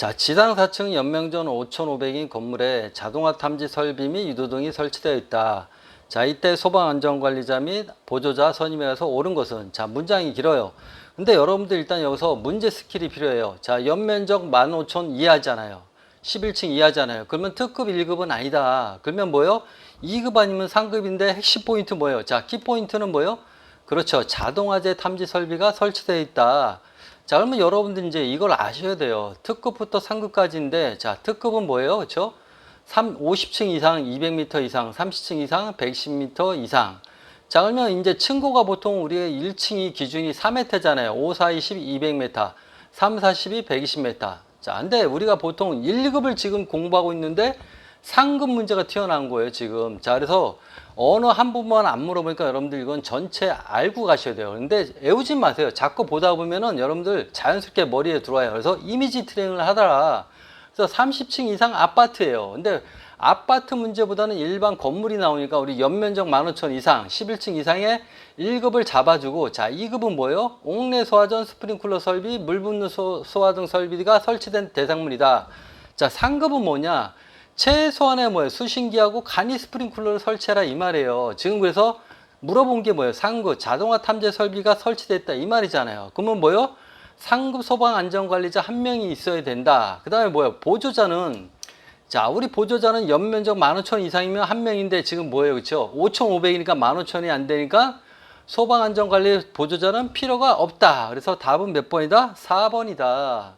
자, 지상 4층 연명전 5,500인 건물에 자동화 탐지 설비 및 유도등이 설치되어 있다. 자, 이때 소방안전관리자 및 보조자 선임해서 옳은 것은 자, 문장이 길어요. 근데 여러분들 일단 여기서 문제 스킬이 필요해요. 자, 연면적 15,000 이하잖아요. 11층 이하잖아요. 그러면 특급 1급은 아니다. 그러면 뭐요? 2급 아니면 3급인데 핵심 포인트 뭐예요? 자, 키 포인트는 뭐예요? 그렇죠. 자동화재 탐지 설비가 설치되어 있다. 자, 그러면 여러분들 이제 이걸 아셔야 돼요. 특급부터 3급까지인데, 자, 특급은 뭐예요? 그렇죠? 3, 50층 이상, 200m 이상, 30층 이상, 110m 이상. 자, 그러면 이제 층고가 보통 우리가 1층이 기준이 3m잖아요. 5, 4, 20, 200m. 3, 4, 12, 120m. 자, 근데 우리가 보통 1급을 지금 공부하고 있는데 상급 문제가 튀어나온 거예요, 지금. 자, 그래서 어느 한 부분만 안 물어보니까 여러분들 이건 전체 알고 가셔야 돼요. 근데 애우지 마세요. 자꾸 보다 보면은 여러분들 자연스럽게 머리에 들어와요. 그래서 이미지 트레이닝을 하더라. 그래서 30층 이상 아파트예요. 근데 아파트 문제보다는 일반 건물이 나오니까 우리 연면적 15,000 이상, 11층 이상의 1급을 잡아주고 자, 2급은 뭐예요? 옥내 소화전 스프링클러 설비, 물 붓는 소, 소화 등 설비가 설치된 대상물이다. 자, 3급은 뭐냐? 최소한의 뭐예요? 수신기하고 간이 스프링클러를 설치해라 이 말이에요. 지금 그래서 물어본 게 뭐예요? 상급 자동화 탐지 설비가 설치됐다 이 말이잖아요. 그러면 뭐예요? 상급 소방 안전관리자 한 명이 있어야 된다. 그 다음에 뭐예요? 보조자는 자, 우리 보조자는 연면적 15,000 이상이면 한 명인데 지금 뭐예요? 그쵸? 5,500이니까 15,000이 안 되니까 소방 안전관리 보조자는 필요가 없다. 그래서 답은 몇 번이다? 4번이다.